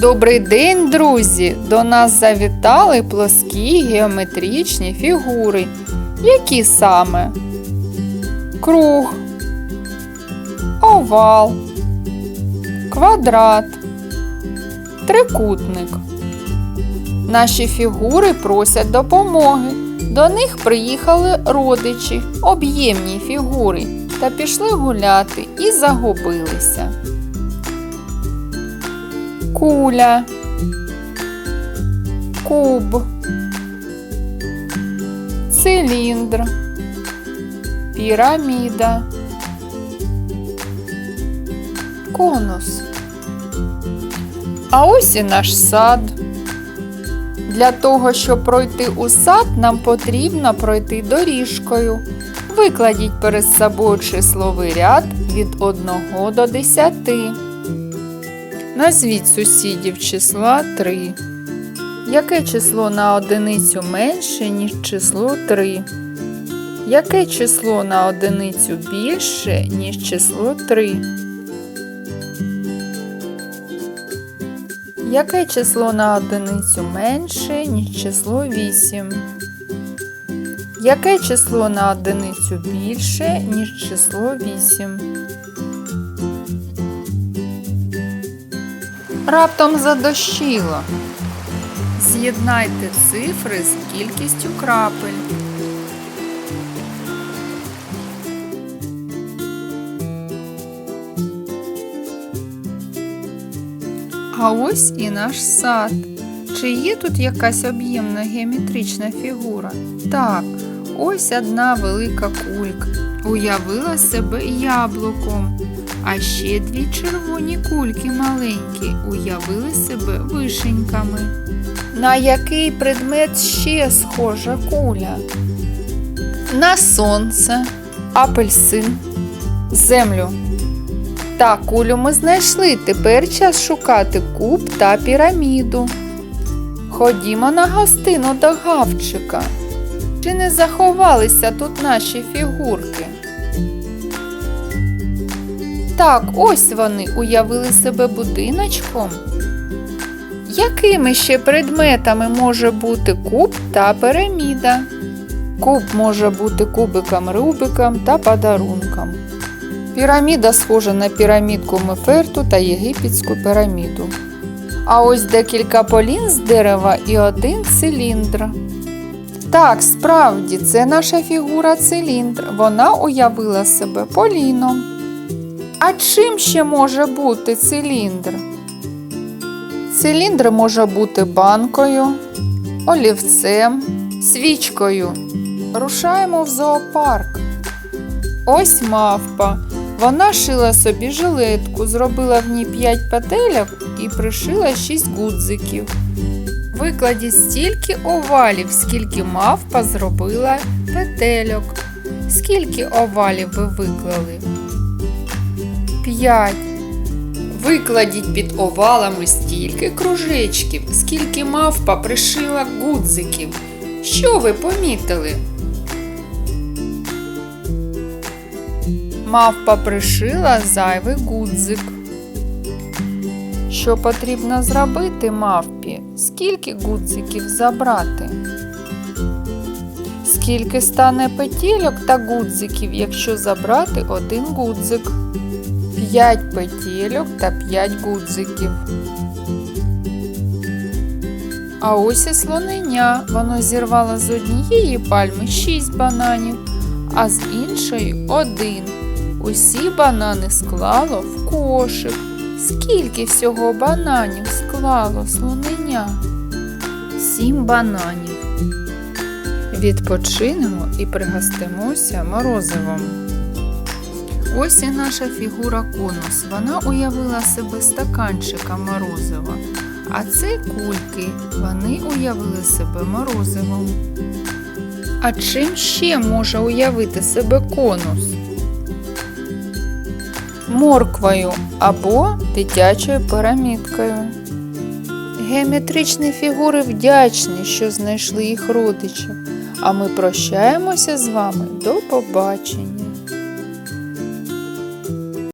Добрий день, друзі! До нас завітали плоскі геометричні фігури. Які саме? Круг, овал, квадрат, трикутник. Наші фігури просять допомоги. До них приїхали родичі, об'ємні фігури, та пішли гуляти і загубилися. Куля, куб, циліндр, піраміда, конус. А ось і наш сад. Для того, щоб пройти у сад, нам потрібно пройти доріжкою. Викладіть перед собою числовий ряд від 1 до 10. Назвіть сусідів числа 3. Яке число на одиницю менше, ніж число 3? Яке число на одиницю більше, ніж число 3? Яке число на одиницю менше, ніж число 8? Яке число на одиницю більше, ніж число 8? Раптом задощило. З'єднайте цифри з кількістю крапель. А ось і наш сад. Чи є тут якась об'ємна геометрична фігура? Так, ось одна велика кулька. Уявила себе яблуком. А ще дві червоні кульки маленькі уявили себе вишеньками. На який предмет ще схожа куля? На сонце, апельсин, землю. Так, кулю ми знайшли. Тепер час шукати куб та піраміду. Ходімо на гостину до гавчика. Чи не заховалися тут наші фігурки? Так, ось вони уявили себе будиночком. Якими ще предметами може бути куб та піраміда? Куб може бути кубиком Рубиком та подарунком. Піраміда схожа на пірамідку Меферту та єгипетську піраміду. А ось декілька полін з дерева і один циліндр. Так, справді, це наша фігура циліндр. Вона уявила себе поліном. А чим ще може бути циліндр? Циліндр може бути банкою, олівцем, свічкою. Рушаємо в зоопарк. Ось мавпа. Вона шила собі жилетку, зробила в ній 5 петельок і пришила 6 гудзиків. Викладіть стільки овалів, скільки мавпа зробила петельок. Скільки овалів ви виклали? 5. Викладіть під овалами стільки кружечків, скільки мавпа пришила гудзиків. Що ви помітили? Мавпа пришила зайвий гудзик. Що потрібно зробити мавпі? Скільки гудзиків забрати? Скільки стане петельок та гудзиків, якщо забрати один гудзик? 5 петельок та 5 гудзиків. А ось і слонення. Воно зірвало з однієї пальми 6 бананів, а з іншої один. Усі банани склало в кошик. Скільки всього бананів склало слонення? Сім бананів. Відпочинемо і пригостимося морозивом. Ось і наша фігура конус. Вона уявила себе стаканчика морозива. А це кульки. Вони уявили себе морозивом. А чим ще може уявити себе конус? Морквою або дитячою пірамідкою. Геометричні фігури вдячні, що знайшли їх родичів. А ми прощаємося з вами до побачення.